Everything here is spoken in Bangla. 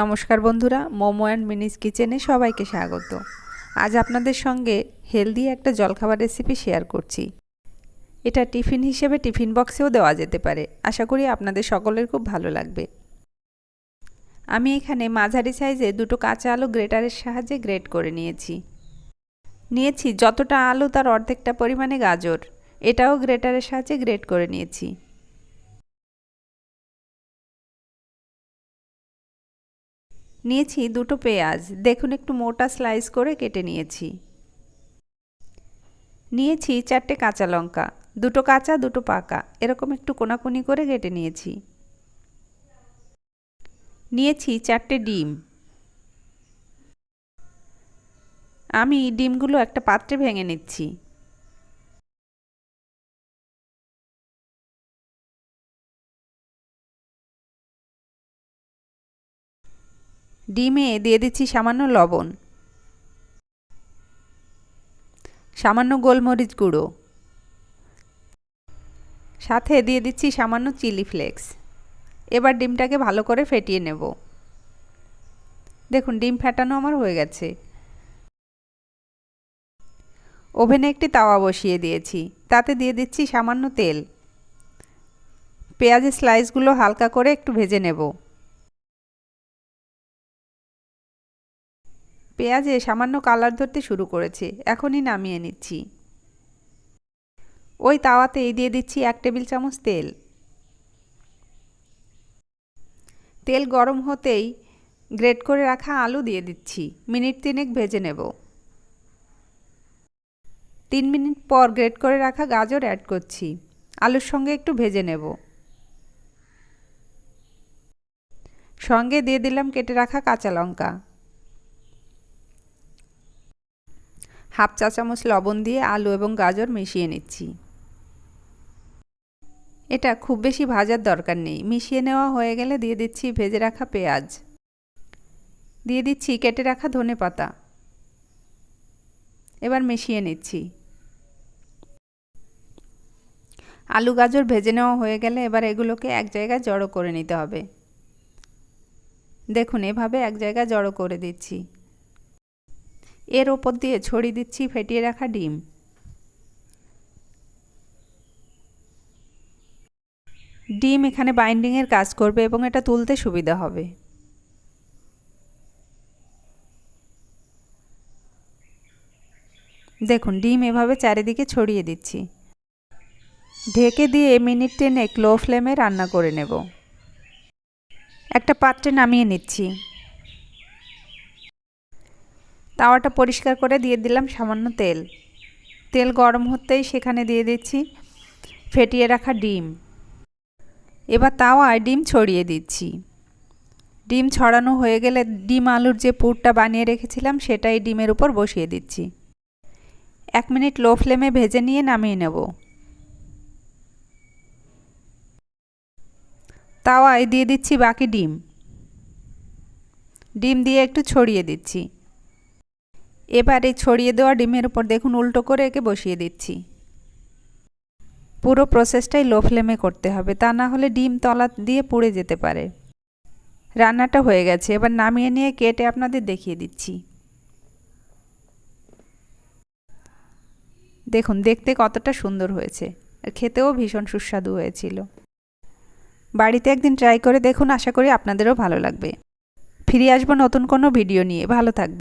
নমস্কার বন্ধুরা, মোমো অ্যান্ড মিনিস কিচেনে সবাইকে স্বাগত। আজ আপনাদের সঙ্গে হেলদি একটা জলখাবার রেসিপি শেয়ার করছি। এটা টিফিন হিসেবে টিফিন বক্সেও দেওয়া যেতে পারে। আশা করি আপনাদের সকলের খুব ভালো লাগবে। আমি এখানে মাঝারি সাইজে দুটো কাঁচা আলু গ্রেটারের সাহায্যে গ্রেট করে নিয়েছি। নিয়েছি যতটা আলু তার অর্ধেকটা পরিমাণে গাজর। এটাও গ্রেটারের সাহায্যে গ্রেট করে নিয়েছি। নিয়েছি দুটো পেঁয়াজ। দেখুন একটু মোটা স্লাইস করে কেটে নিয়েছি। নিয়েছি চারটে কাঁচা লঙ্কা, দুটো কাঁচা, দুটো পাকা, এরকম একটু কোনাকুনি করে কেটে নিয়েছি। নিয়েছি চারটে ডিম। আমি ডিমগুলো একটা পাত্রে ভেঙে নিচ্ছি। ডিমে দিয়ে দিচ্ছি সামান্য লবণ। সামান্য গোলমরিচ গুঁড়ো। সাথে দিয়ে দিচ্ছি সামান্য চিলি ফ্লেক্স। এবার ডিমটাকে ভালো করে ফেটিয়ে নেব। দেখুন, ডিম ফেটানো আমার হয়ে গেছে। ওভেনে একটি তাওয়া বসিয়ে দিয়েছি। তাতে দিয়ে দিচ্ছি সামান্য তেল। পেঁয়াজের স্লাইসগুলো হালকা করে একটু ভেজে নেব। পেঁয়াজে সামান্য কালার ধরতে শুরু করেছে, এখনই নামিয়ে নিচ্ছি। ওই তাওয়াতেই দিয়ে দিচ্ছি এক টেবিল চামচ তেল। তেল গরম হতেই গ্রেট করে রাখা আলু দিয়ে দিচ্ছি, মিনিট তিনেক ভেজে নেব। তিন মিনিট পর গ্রেট করে রাখা গাজর অ্যাড করছি, আলুর সঙ্গে একটু ভেজে নেব। সঙ্গে দিয়ে দিলাম কেটে রাখা কাঁচা লঙ্কা। হাফ চা চামচ লবণ দিয়ে আলু এবং গাজর মিশিয়ে নিচ্ছি। এটা খুব বেশি ভাজার দরকার নেই। মিশিয়ে নেওয়া হয়ে গেলে দিয়ে দিচ্ছি ভেজে রাখা পেঁয়াজ। দিয়ে দিচ্ছি কেটে রাখা ধনে পাতা। এবার মিশিয়ে নিচ্ছি। আলু গাজর ভেজে নেওয়া হয়ে গেলে এবার এগুলোকে এক জায়গায় জড়ো করে নিতে হবে। দেখুন, এভাবে এক জায়গায় জড়ো করে দিচ্ছি। এর ওপর দিয়ে ছড়িয়ে দিচ্ছি, ফেটিয়ে রাখা ডিম। ডিম এখানে বাইন্ডিংয়ের কাজ করবে এবং এটা তুলতে সুবিধা হবে। দেখুন, ডিম এভাবে চারিদিকে ছড়িয়ে দিচ্ছি। ঢেকে দিয়ে মিনিট টেনে লো ফ্লেমে রান্না করে নেব। একটা পাত্রে নামিয়ে নিচ্ছি। তাওয়াটা পরিষ্কার করে দিয়ে দিলাম সামান্য তেল। তেল গরম হতেই সেখানে দিয়ে দিচ্ছি ফেটিয়ে রাখা ডিম। এবার তাওয়ায় ডিম ছড়িয়ে দিচ্ছি। ডিম ছড়ানো হয়ে গেলে ডিম আলুর যে পুরটা বানিয়ে রেখেছিলাম সেটাই ডিমের উপর বসিয়ে দিচ্ছি। এক মিনিট লো ফ্লেমে ভেজে নিয়ে নামিয়ে নেব। তাওয়ায় দিয়ে দিচ্ছি বাকি ডিম। ডিম দিয়ে একটু ছড়িয়ে দিচ্ছি। এবার এই ছড়িয়ে দেওয়া ডিমের উপর দেখুন উল্টো করে একে বসিয়ে দিচ্ছি। পুরো প্রসেসটাই লো ফ্লেমে করতে হবে, তা না হলে ডিম তলা দিয়ে পুড়ে যেতে পারে। রান্নাটা হয়ে গেছে, এবার নামিয়ে নিয়ে কেটে আপনাদের দেখিয়ে দিচ্ছি। দেখুন, দেখতে কতটা সুন্দর হয়েছে খেতেও ভীষণ সুস্বাদু হয়েছিল। বাড়িতে একদিন ট্রাই করে দেখুন, আশা করি আপনাদেরও ভালো লাগবে। ফিরে আসব নতুন কোনো ভিডিও নিয়ে, ভালো থাকবেন।